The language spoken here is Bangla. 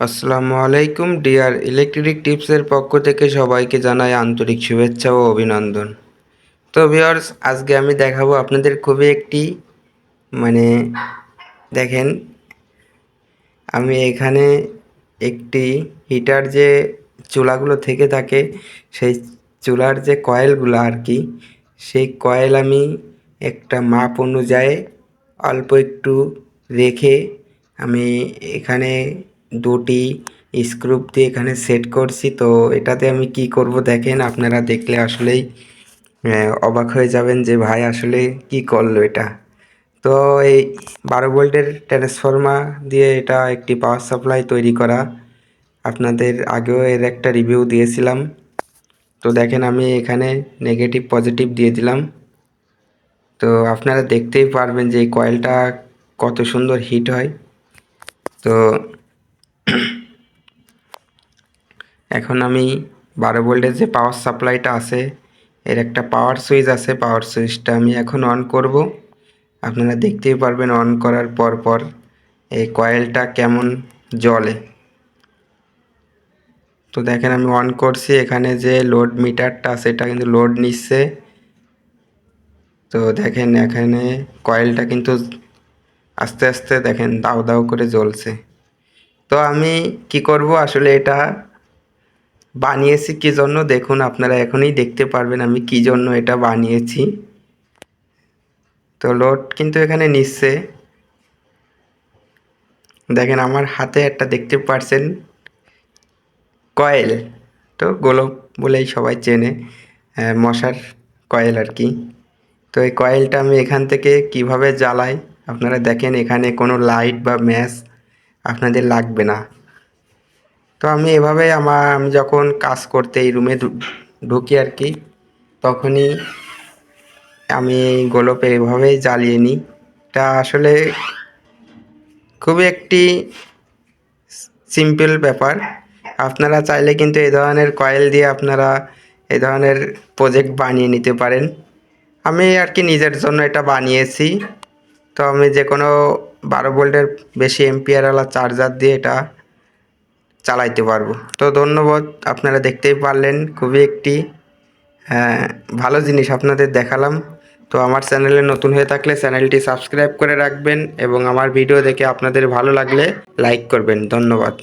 আসসালামু আলাইকুম, ডিয়ার ইলেকট্রিক টিপসের পক্ষ থেকে সবাইকে জানাই আন্তরিক শুভেচ্ছা ও অভিনন্দন। তো ভিওর্স আজকে আমি দেখাবো আপনাদের খুবই একটি মানে দেখেন, আমি এখানে একটি হিটার যে চুলাগুলো থেকে থাকে, সেই চুলার যে কয়েলগুলো আর কি, সেই কয়েল আমি একটা মাপ অনুযায়ী অল্প একটু রেখে আমি এখানে দুটি স্ক্রুপ দিয়ে এখানে সেট করছি। তো এটাতে আমি কি করব দেখেন, আপনারা দেখলে আসলেই অবাক হয়ে যাবেন যে ভাই আসলে কি করল এটা। তো এই বারো ভোল্টের ট্রান্সফর্মার দিয়ে এটা একটি পাওয়ার সাপ্লাই তৈরি করা। আপনাদের আগেও এর একটা রিভিউ দিয়েছিলাম। তো দেখেন আমি এখানে নেগেটিভ পজিটিভ দিয়ে দিলাম। তো আপনারা দেখতেই পারবেন যে এই কয়েলটা কত সুন্দর হিট হয়। তো এখন আমি বারো ভোল্টের যে পাওয়ার সাপ্লাইটা আছে, এর একটা পাওয়ার সুইচ আছে পাওয়ার সুইচটা আমি এখন অন করব। আপনারা দেখতেই পারবেন অন করার পর পর এই কয়েলটা কেমন জ্বলে। তো দেখেন আমি অন করছি, এখানে যে লোড মিটারটা সেটা কিন্তু লোড নিচ্ছে। তো দেখেন এখানে কয়েলটা কিন্তু আস্তে আস্তে দেখেন দাও দাও করে জ্বলছে। তো আমি কি করব, আসলে এটা বানিয়েছি কি জন্য? দেখুন, আপনারা এখনই দেখতে পারবেন আমি কি জন্য এটা বানিয়েছি। তো লোড কিন্তু এখানে নিচ্ছে। দেখেন, আমার হাতে একটা দেখতে পারছেন কয়েল। তো গোলক বলেই সবাই চেনে মশার কয়েল আর কি। তো এই কয়েলটা আমি এখান থেকে কীভাবে জ্বালাই? আপনারা দেখেন, এখানে কোনো লাইট বা ম্যাচ আপনাদের লাগবে না। তো আমি এভাবে আমার, আমি যখন কাজ করতে এই রুমে ঢুকি আর কি, তখনই আমি এই গোলপে এভাবেই জ্বালিয়ে নিই। এটা আসলে খুবই একটি সিম্পল ব্যাপার। আপনারা চাইলে কিন্তু এই ধরনের কয়েল দিয়ে আপনারা এই ধরনের প্রজেক্ট বানিয়ে নিতে পারেন। আমি আর কি নিজের জন্য এটা বানিয়েছি। তো আমি যে কোনো বারো ভোল্টের বেশি এম্পিয়ারওয়ালা চার্জার দিয়ে এটা চালাইতে পারব। তো ধন্যবাদ, আপনারা দেখতেই পারলেন, খুবই একটি ভালো জিনিস আপনাদের দেখালাম। তো আমার চ্যানেলে নতুন হয়ে থাকলে চ্যানেলটি সাবস্ক্রাইব করে রাখবেন এবং আমার ভিডিও দেখে আপনাদের ভালো লাগলে লাইক করবেন। ধন্যবাদ।